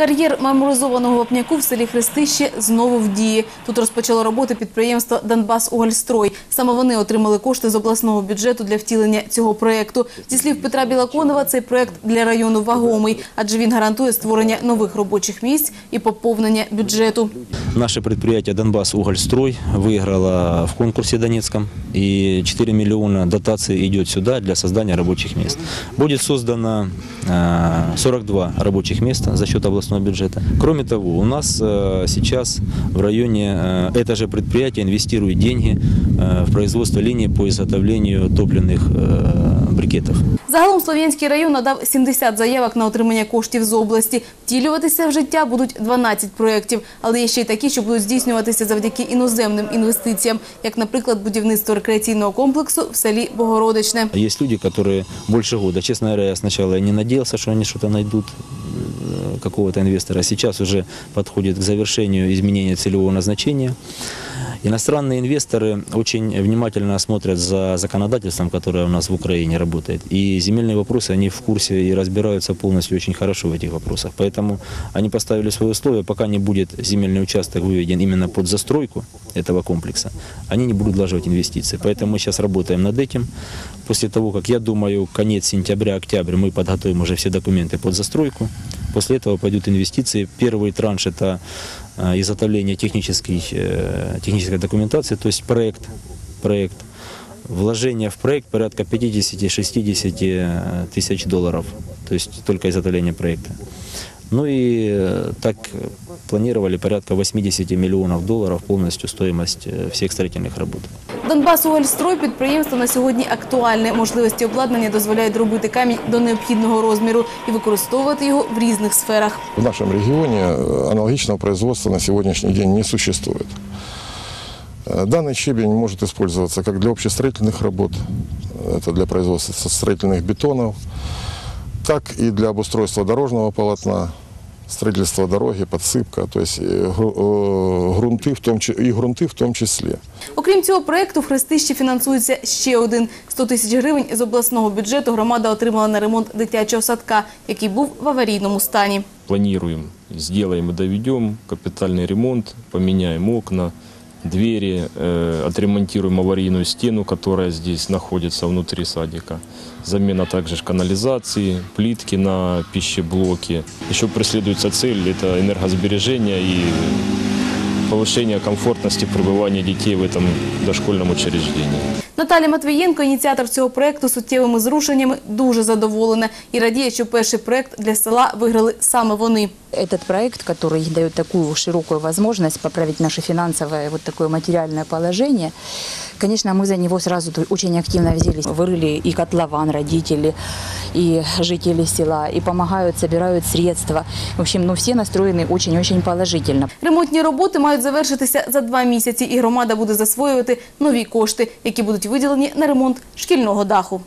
Кар'єр меморизованого вапняку в селі Хрестище знову в дії. Тут розпочало роботи підприємство «Донбас-Угольстрой». Саме вони отримали кошти з обласного бюджету для втілення цього проєкту. Зі слів Петра Білаконова, цей проєкт для району вагомий, адже він гарантує створення нових робочих місць і поповнення бюджету. Наше предприятие «Донбасс Угольстрой» выиграло в конкурсе Донецком, и 4 миллиона дотаций идет сюда для создания рабочих мест. Будет создано э, 42 рабочих места за счет областного бюджета. Кроме того, у нас э, сейчас в районе э, это же предприятие инвестирует деньги э, в производство линии по изготовлению топливных э, брикетов. Загалом Слов'янський район надав 70 заявок на отримання коштів з області. Втілюватися в життя будуть 12 проєктів, але є ще й такі, що будуть здійснюватися завдяки іноземним інвестиціям, як, наприклад, будівництво рекреаційного комплексу в селі Богородичне. Є люди, які більше года, чесно говоря, я спочатку не сподівався, що вони щось знайдуть найдут, какого-то инвестора. Сейчас уже подходит к завершению изменения целевого назначения. Иностранные инвесторы очень внимательно смотрят за законодательством, которое у нас в Украине работает. И земельные вопросы, они в курсе и разбираются полностью очень хорошо в этих вопросах. Поэтому они поставили свои условия, пока не будет земельный участок выведен именно под застройку этого комплекса, они не будут вложить инвестиции. Поэтому мы сейчас работаем над этим. После того, как, я думаю, конец сентября-октября мы подготовим уже все документы под застройку. После этого пойдут инвестиции. Первый транш – это изготовление технической, э, технической документации, то есть проект, проект. Вложение в проект порядка 50-60 тысяч долларов, то есть только изготовление проекта. Ну и э, так планировали порядка 80 миллионов долларов полностью стоимость э, всех строительных работ. Донбас-Угольстрой – підприємство на сьогодні актуальне. Можливості обладнання дозволяють робити камінь до необхідного розміру і використовувати його в різних сферах. В нашем регионе э, аналогичного производства на сегодняшний день не существует. Э, Данный щебень может использоваться как для общестроительных работ, это для производства строительных бетонов, так и для обустройства дорожного полотна, строительства дороги, подсыпка, то есть э, гру- э, грунты, в том, чи- и грунты в том числе. Окрім цього проєкту, в Хрестищі фінансується ще один. 100 тисяч гривень з обласного бюджету громада отримала на ремонт дитячого садка, який був в аварійному стані. планируем, сделаем и доведем капитальный ремонт, поменяем окна, двери, э, отремонтируем аварийную стену, которая здесь находится внутри садика. Замена также ж канализации, плитки на пищеблоки. Еще преследуется цель – это энергосбережение и повышение комфортности пребывания детей в этом дошкольном учреждении. Наталя Матвієнко, ініціатор цього проєкту з суттєвими зрушеннями, дуже задоволена і радіє, що перший проєкт для села виграли саме вони. Этот проект, который дает такую широкую возможность поправить наше финансовое, вот такое материальное положение, конечно, мы за него сразу тут очень активно взялись. Вырыли и котлован родители, и жители села, и помогают, собирают средства. В общем, ну все настроены очень-очень положительно. Ремонтні роботи мають завершитися за два місяці, і громада буде засвоювати нові кошти, які будуть виділені на ремонт шкільного даху.